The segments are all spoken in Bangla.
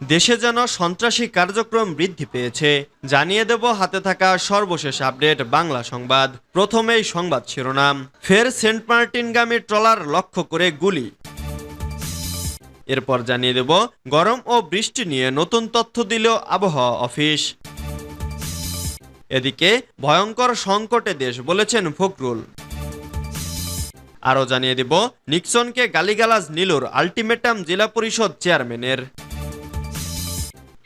দেশে যেন সন্ত্রাসী কার্যক্রম বৃদ্ধি পেয়েছে, জানিয়ে দেব হাতে থাকা সর্বশেষ আপডেট বাংলা সংবাদ। প্রথমেই সংবাদ শিরোনাম, ফের সেন্ট মার্টিনগামী ট্রলার লক্ষ্য করে গুলি। এরপর জানিয়ে দেব, গরম ও বৃষ্টি নিয়ে নতুন তথ্য দিল আবহাওয়া অফিস। এদিকে, ভয়ঙ্কর সংকটে দেশ বলেছেন ফখরুল। আরও জানিয়ে দেব, নিক্সনকে গালিগালাজ নিলুর আলটিমেটাম জেলা পরিষদ চেয়ারম্যানের।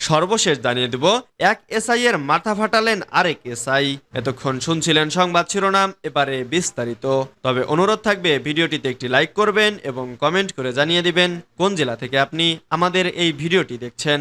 সর্বশেষ জানিয়ে দেব, এক এসআই এর মাথা ফাটালেন আরেক এসআই। এতক্ষণ শুনছিলেন সংবাদ শিরোনাম, এবারে বিস্তারিত। তবে অনুরোধ থাকবে, ভিডিওটিতে একটি লাইক করবেন এবং কমেন্ট করে জানিয়ে দিবেন কোন জেলা থেকে আপনি আমাদের এই ভিডিওটি দেখছেন।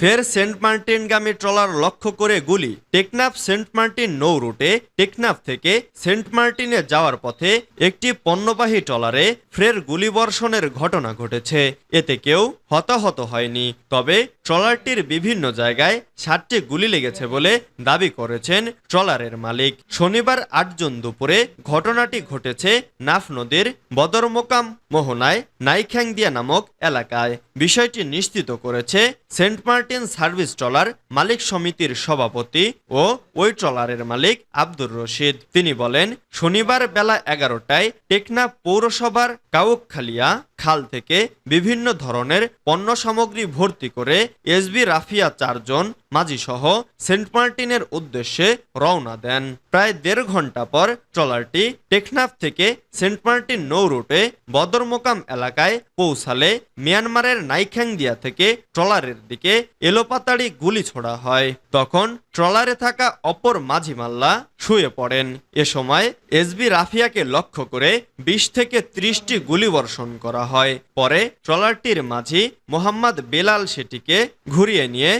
ফের সেন্ট মার্টিনগামী ট্রলার লক্ষ্য করে গুলি। টেকনাফ সেন্ট মার্টিন নৌ রুটে, টেকনাফ থেকে সেন্ট মার্টিনে যাওয়ার পথে একটি পণ্যবাহী ট্রলারে ফের গুলিবর্ষণের ঘটনা ঘটেছে। এতে কেউ হতাহত হয়নি। তবে ট্রলারটির বিভিন্ন জায়গায় ষাটটি গুলি লেগেছে বলে দাবি করেছেন ট্রলারের মালিক। শনিবার আট জুন দুপুরে ঘটনাটি ঘটেছে নাফ নদীর বদরমোকাম মোহনায় নাইখ্যাংদিয়া নামক এলাকায়। বিষয়টি নিশ্চিত করেছে সেন্ট মার্টিন সার্ভিস ট্রলার মালিক সমিতির সভাপতি ও ওই ট্রলারের মালিক আব্দুর রশিদ। তিনি বলেন, শনিবার বেলা এগারোটায় টেকনা পৌরসভার কাউকখালিয়া খাল থেকে বিভিন্ন ধরনের পণ্য সামগ্রী ভর্তি করে এসবি রাফিয়া চারজন মাঝি সহ সেন্ট মার্টিনের উদ্দেশ্যে রওনা দেন। প্রায় দেড় ঘণ্টা পর ট্রলারটি টেকনাফ থেকে সেন্ট মার্টিন নৌ রুটে বদরমোকাম এলাকায় পৌঁছালে মিয়ানমারের নাইখ্যাংদিয়া থেকে ট্রলারের দিকে এলোপাতাড়ি গুলি ছোড়া হয়। তখন ট্রলারে থাকা অপর মাঝি মাল্লা শুয়ে পড়েন। এ সময় এসবি রাফিয়াকে লক্ষ্য করে বিশ থেকে ত্রিশটি গুলি বর্ষণ করা হয়। পরে ট্রলারটির মাঝি মোহাম্মদ বেলাল সেটিকে ঘুরিয়ে নিয়ে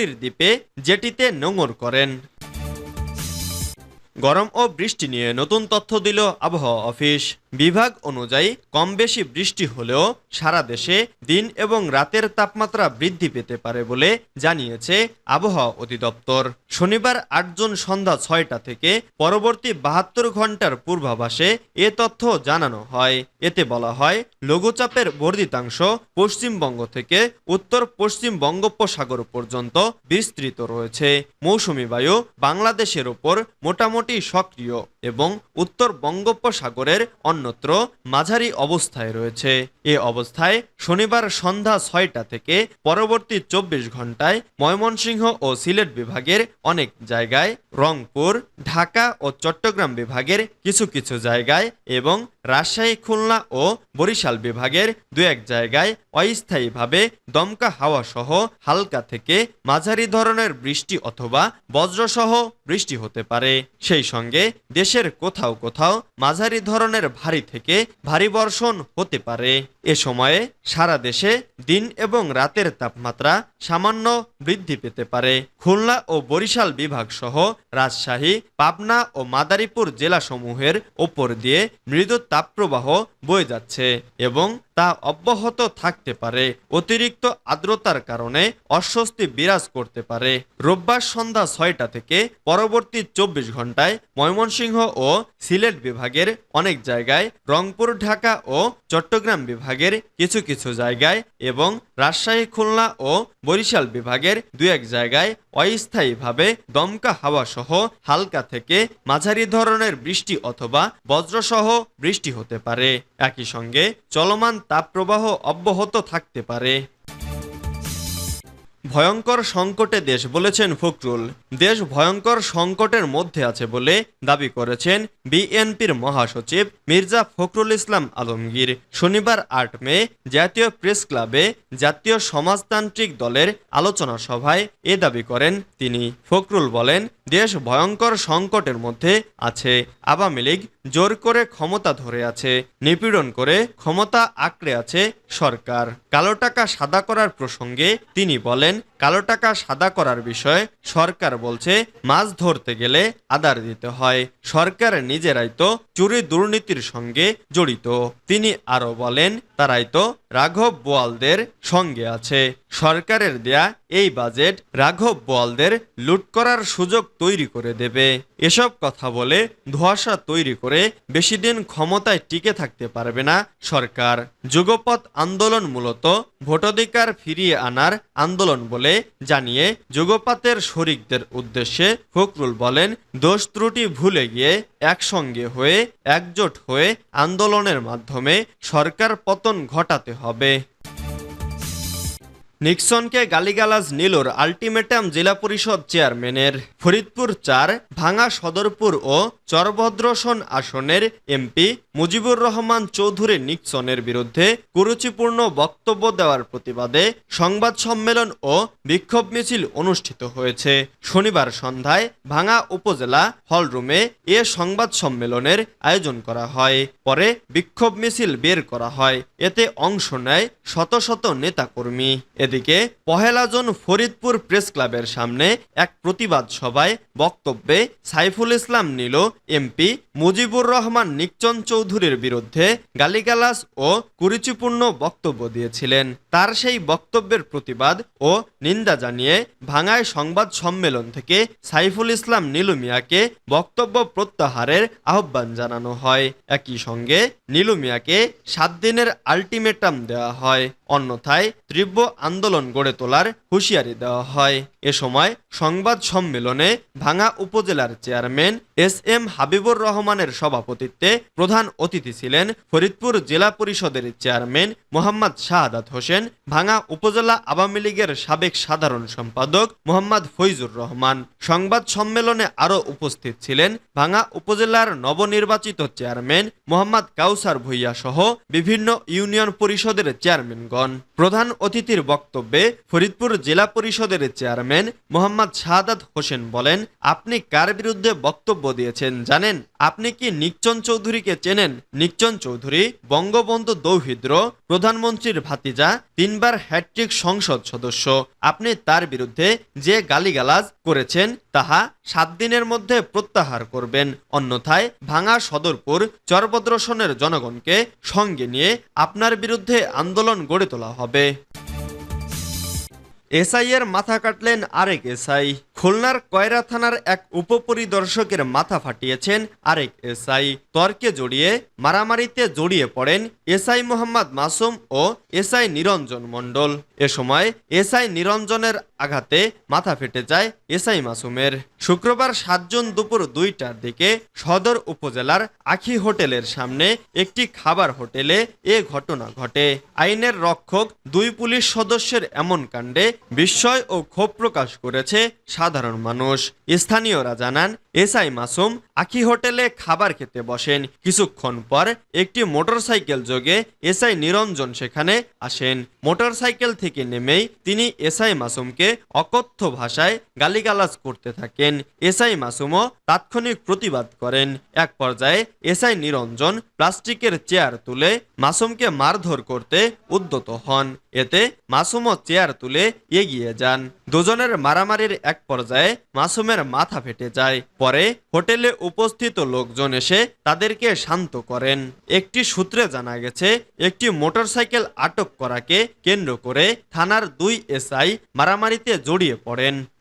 শহরপুরীর দ্বীপে যেটিতে নোঙর করেন। গরম ও বৃষ্টি নিয়ে নতুন তথ্য দিল আবহাওয়া অফিস। বিভাগ অনুযায়ী কম বেশি বৃষ্টি হলেও সারা দেশে দিন এবং রাতের তাপমাত্রা বৃদ্ধি পেতে পারে বলে জানিয়েছে আবহাওয়া অধিদপ্তর। শনিবার আট জুন সন্ধ্যা ছয়টা থেকে পরবর্তী বাহাত্তর ঘণ্টার পূর্বাভাসে এ তথ্য জানানো হয়। এতে বলা হয়, লঘুচাপের বর্ধিতাংশ পশ্চিমবঙ্গ থেকে উত্তর পশ্চিম বঙ্গোপসাগর পর্যন্ত বিস্তৃত রয়েছে। মৌসুমী বায়ু বাংলাদেশের ওপর মোটামুটি সক্রিয়। এবং উত্তর বঙ্গোপসাগরের অন্যত্র মাঝারি অবস্থায় রয়েছে। এ অবস্থায় শনিবার সন্ধ্যা ছয়টা থেকে পরবর্তী চব্বিশ ঘন্টায় ময়মনসিংহ ও সিলেট বিভাগের অনেক জায়গায় রংপুর, ঢাকা ও চট্টগ্রাম বিভাগের কিছু কিছু জায়গায় এবং রাজশাহী, খুলনা ও বরিশাল বিভাগের দু এক জায়গায় অস্থায়ীভাবে দমকা হাওয়া সহ হালকা থেকে মাঝারি ধরনের বৃষ্টি অথবা বজ্রসহ বৃষ্টি হতে পারে। সেই সঙ্গে দেশের কোথাও কোথাও মাঝারি ধরনের ভারী থেকে ভারী বর্ষণ হতে পারে। এ সময়ে সারা দেশে দিন এবং রাতের তাপমাত্রা সামান্য বৃদ্ধি পেতে পারে। খুলনা ও বরিশাল বিভাগ সহ রাজশাহী, পাবনা ও মাদারীপুর জেলাসমূহের ওপর দিয়ে মৃদু তাপপ্রবাহ বয়ে যাচ্ছে এবং তা অব্যাহত থাকতে পারে। অতিরিক্ত আর্দ্রতার কারণে অস্বস্তি বিরাজ করতে পারে। রোববার সন্ধ্যা ছয়টা থেকে পরবর্তী চব্বিশ ঘন্টায় ময়মনসিংহ ও সিলেট বিভাগের অনেক জায়গায় রংপুর, ঢাকা ও চট্টগ্রাম বিভাগের কিছু কিছু জায়গায় এবং রাজশাহী, খুলনা ও বরিশাল বিভাগের দু এক জায়গায় অস্থায়ীভাবে দমকা হাওয়া সহ হালকা থেকে মাঝারি ধরনের বৃষ্টি অথবা বজ্রসহ বৃষ্টি হতে পারে। একই সঙ্গে চলমান তাপপ্রবাহ অব্যাহত থাকতে পারে। ভয়ঙ্কর সংকটে দেশ বলেছেন ফখরুল। দেশ ভয়ঙ্কর সংকটের মধ্যে আছে বলে দাবি করেছেন বিএনপির মহাসচিব মির্জা ফখরুল ইসলাম আলমগীর। শনিবার আট মে জাতীয় প্রেস ক্লাবে জাতীয় সমাজতান্ত্রিক দলের আলোচনা সভায় এ দাবি করেন তিনি। ফখরুল বলেন দেশ ভয়ঙ্কর সংকটের মধ্যে আছে। আওয়ামী লীগ জোর করে ক্ষমতা ধরে আছে, নিপীড়ন করে ক্ষমতা আঁকড়ে আছে সরকার। কালো টাকা সাদা করার প্রসঙ্গে তিনি বলেন কালো টাকা সাদা করার বিষয়ে সরকার বলছে, মাছ ধরতে গেলে আদার দিতে হয়। সরকার নিজেরাই তো চুরি দুর্নীতির সঙ্গে জড়িত। তিনি আরও বলেন, তারাই তো রাঘব বোয়ালদের সঙ্গে আছে। সরকারের দেয়া এই বাজেট রাঘব বোয়ালদের লুট করার সুযোগ তৈরি করে দেবে। এসব কথা বলে ধোঁয়াশা তৈরি করে বেশি দিন ক্ষমতায় টিকে থাকতে পারবে না সরকার। যুগপথ আন্দোলন মূলত ভোটাধিকার ফিরিয়ে আনার আন্দোলন বলে জানিয়ে যুগপাতের শরিকদের উদ্দেশ্যে ফখরুল বলেন, দোষ ত্রুটি ভুলে গিয়ে একসঙ্গে হয়ে, একজোট হয়ে আন্দোলনের মাধ্যমে সরকার পতন ঘটাতে হবে। নিক্সনকে গালিগালাজ নিলোর আলটিমেটাম জেলা পরিষদ চেয়ারম্যানের ফরিদপুর চার, ভাঙা সদরপুর ও চরভদ্রসন আসনের এমপি মুজিবুর রহমান চৌধুরী নিক্সনের বিরুদ্ধে কুরুচিপূর্ণ বক্তব্য দেওয়ার প্রতিবাদে সংবাদ সম্মেলন ও বিক্ষোভ মিছিল অনুষ্ঠিত হয়েছে। শনিবার সন্ধ্যায় ভাঙা উপজেলা হলরুমে এ সংবাদ সম্মেলনের আয়োজন করা হয়। পরে বিক্ষোভ মিছিল বের করা হয়। এতে অংশ নেয় শত শত নেতাকর্মী। এদিকে পহেলা জুন ফরিদপুর প্রেস ক্লাবের সামনে এক প্রতিবাদ সভায় বক্তব্যে সাইফুল ইসলাম নিল এমপি মুজিবুর রহমান নিকচন চৌধুরীর বিরুদ্ধে গালিগালাজ ও কুরুচিপূর্ণ বক্তব্য দিয়েছিলেন। তার সেই বক্তব্যের প্রতিবাদ ও নিন্দা জানিয়ে ভাঙায় সংবাদ সম্মেলন থেকে সাইফুল ইসলাম নীলু মিয়াকে বক্তব্য প্রত্যাহারের আহ্বান জানানো হয়। একই সঙ্গে নীলু মিয়াকে সাত দিনের আলটিমেটাম দেওয়া হয়। অন্যথায় তীব্র আন্দোলন গড়ে তোলার হুঁশিয়ারি দেওয়া হয়। এ সময় সংবাদ সম্মেলনে ভাঙা উপজেলার চেয়ারম্যান এস এম হাবিবুর রহমানের সভাপতিত্বে প্রধান অতিথি ছিলেন ফরিদপুর জেলা পরিষদের চেয়ারম্যান মোহাম্মদ শাহাদাত হোসেন ভাঙা উপজেলা আওয়ামী লীগের সাবেক সাধারণ সম্পাদক মোহাম্মদ ফৈজুর রহমান। সংবাদ সম্মেলনে আরও উপস্থিত ছিলেন ভাঙা উপজেলার নবনির্বাচিত চেয়ারম্যান মোহাম্মদ কাউসার ভুইয়া সহ বিভিন্ন ইউনিয়ন পরিষদের চেয়ারম্যানগণ। প্রধান অতিথির বক্তব্যে ফরিদপুর জেলা পরিষদের চেয়ারম্যান মোহাম্মদ শাহাদাত হোসেন বলেন, আপনি কার বিরুদ্ধে বক্তব্য দিয়েছেন, জানেন? আপনি কি নিকচন চৌধুরীকে চেনেন? নিকচন চৌধুরী বঙ্গবন্ধু দৌহিদ্র, প্রধানমন্ত্রীর ভাতিজা, তিনবার হ্যাট্রিক সংসদ সদস্য। আপনি তার বিরুদ্ধে যে গালিগালাজ করেছেন, তাহা সাত দিনের মধ্যে প্রত্যাহার করবেন। অন্যথায় ভাঙা সদরপুর চরভদ্রসনের জনগণকে সঙ্গে নিয়ে আপনার বিরুদ্ধে আন্দোলন গড়ে তোলা হবে। এসআই এর মাথা কাটলেন আরেক এসআই। খুলনার কয়রা থানার এক উপপরিদর্শকের মাথা ফাটিয়েছেন আরেক এসআই। তর্কে জড়িয়ে, মারামারিতে জড়িয়ে পড়েন এসআই মোহাম্মদ মাসুম ও এসআই নিরঞ্জন মণ্ডল। এ সময় এসআই নিরঞ্জনের আঘাতে মাথা ফেটে যায় এসআই মাসুমের। শুক্রবার সাত জুন দুপুর দুইটার দিকে সদর উপজেলার আখি হোটেলের সামনে একটি খাবার হোটেলে এ ঘটনা ঘটে। আইনের রক্ষক দুই পুলিশ সদস্যের এমন কাণ্ডে বিস্ময় ও ক্ষোভ প্রকাশ করেছে মানুষ স্থানীয়রা জানান, এসআই মাসুম আখি হোটেলে খাবার খেতে বসেন। কিছুক্ষণ পর একটি মোটরসাইকেল যোগে এসআই নিরঞ্জন সেখানে আসেন। মোটরসাইকেল থেকে নেমেই তিনি এসআই মাসুমকে অকথ্য ভাষায় গালিগালাজ করতে থাকেন। এসআই মাসুমও তাৎক্ষণিক প্রতিবাদ করেন। এক পর্যায়ে এসআই নিরঞ্জন প্লাস্টিকের চেয়ার তুলে মাসুমকে মারধর করতে উদ্যত হন। এতে মাসুমও চেয়ার তুলে এগিয়ে যান। দুজনের মারামারির এক পর্যায়ে মাসুমের মাথা ফেটে যায়। পরে হোটেলে উপস্থিত লোকজন এসে তাদেরকে শান্ত করেন। একটি সূত্রে জানা গেছে, একটি মোটরসাইকেল আটক করাকে কেন্দ্র করে থানার দুই এসআই মারামারিতে জড়িয়ে পড়েন।